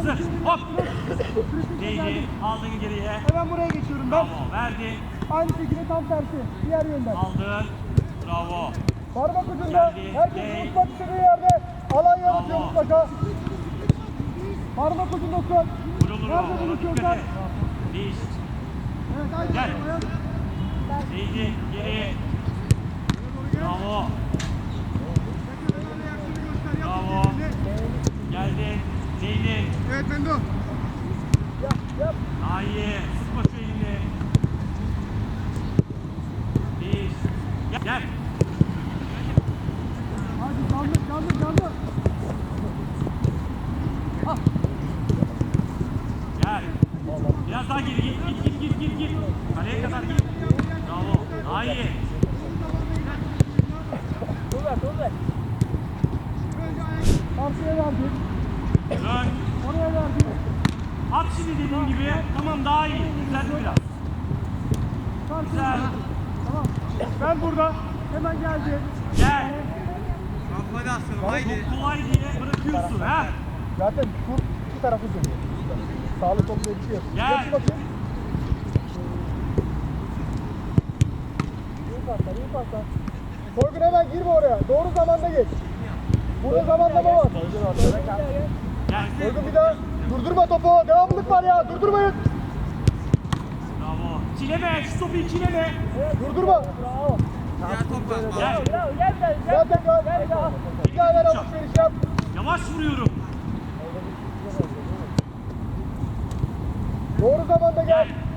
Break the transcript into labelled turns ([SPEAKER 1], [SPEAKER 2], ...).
[SPEAKER 1] Hazır. Hop. Değdi. Aldın geriye.
[SPEAKER 2] Hemen buraya geçiyorum ben.
[SPEAKER 1] Bravo. Verdi.
[SPEAKER 2] Aynı şekilde tam tersi. Diğer yönden.
[SPEAKER 1] Aldın. Bravo.
[SPEAKER 2] Parmak ucunda.
[SPEAKER 1] Geldi.
[SPEAKER 2] Herkes unutmak istediği yerde. Alan yaratıyor
[SPEAKER 1] Bravo.
[SPEAKER 2] mutlaka. Parmak ucunda tut.
[SPEAKER 1] Vurulur.
[SPEAKER 2] Nerede
[SPEAKER 1] et. Değiş.
[SPEAKER 2] Evet
[SPEAKER 1] Gel. Değdi. Geri. Bravo. Bravo. Değdin.
[SPEAKER 2] Evet Mendo. Yap yap.
[SPEAKER 1] Daha iyi. Sıkma şu elini. Değiş. Gel. Gel.
[SPEAKER 2] Hadi canlı canlı canlı.
[SPEAKER 1] Gel. Biraz daha geri git. Git git git git git. Kaleye kadar git. Bravo. Daha iyi.
[SPEAKER 2] Karşıya verdik.
[SPEAKER 1] Dön.
[SPEAKER 2] Oraya verdik.
[SPEAKER 1] At şimdi dediğim gibi. Tamam daha iyi. Güzel biraz. Güzel.
[SPEAKER 2] Tamam. Ben burada. Hemen geldi.
[SPEAKER 1] Gel.
[SPEAKER 3] Hadi aslanım haydi.
[SPEAKER 1] Çok kolay diye bırakıyorsun ha.
[SPEAKER 2] Zaten tur iki tarafı dönüyor. Sağlı sollu diye bir şey yok.
[SPEAKER 1] Gel.
[SPEAKER 2] Yapı bakayım. İyi paslar, iyi paslar. Soygun hemen girme oraya. Doğru zamanda geç. Burada zamanlama var.
[SPEAKER 1] Gel.
[SPEAKER 2] Soygun bir daha. Durdurma topu. Devamlılık var ya. Durdurmayın.
[SPEAKER 1] Bravo. Çileme. Şu topu çileme.
[SPEAKER 2] Durdurma.
[SPEAKER 3] Ya top var.
[SPEAKER 1] Gel.
[SPEAKER 2] Gel tekrar. Bir daha ver alışveriş yap.
[SPEAKER 1] Yavaş vuruyorum.
[SPEAKER 2] Doğru zamanda gel.
[SPEAKER 1] Gel.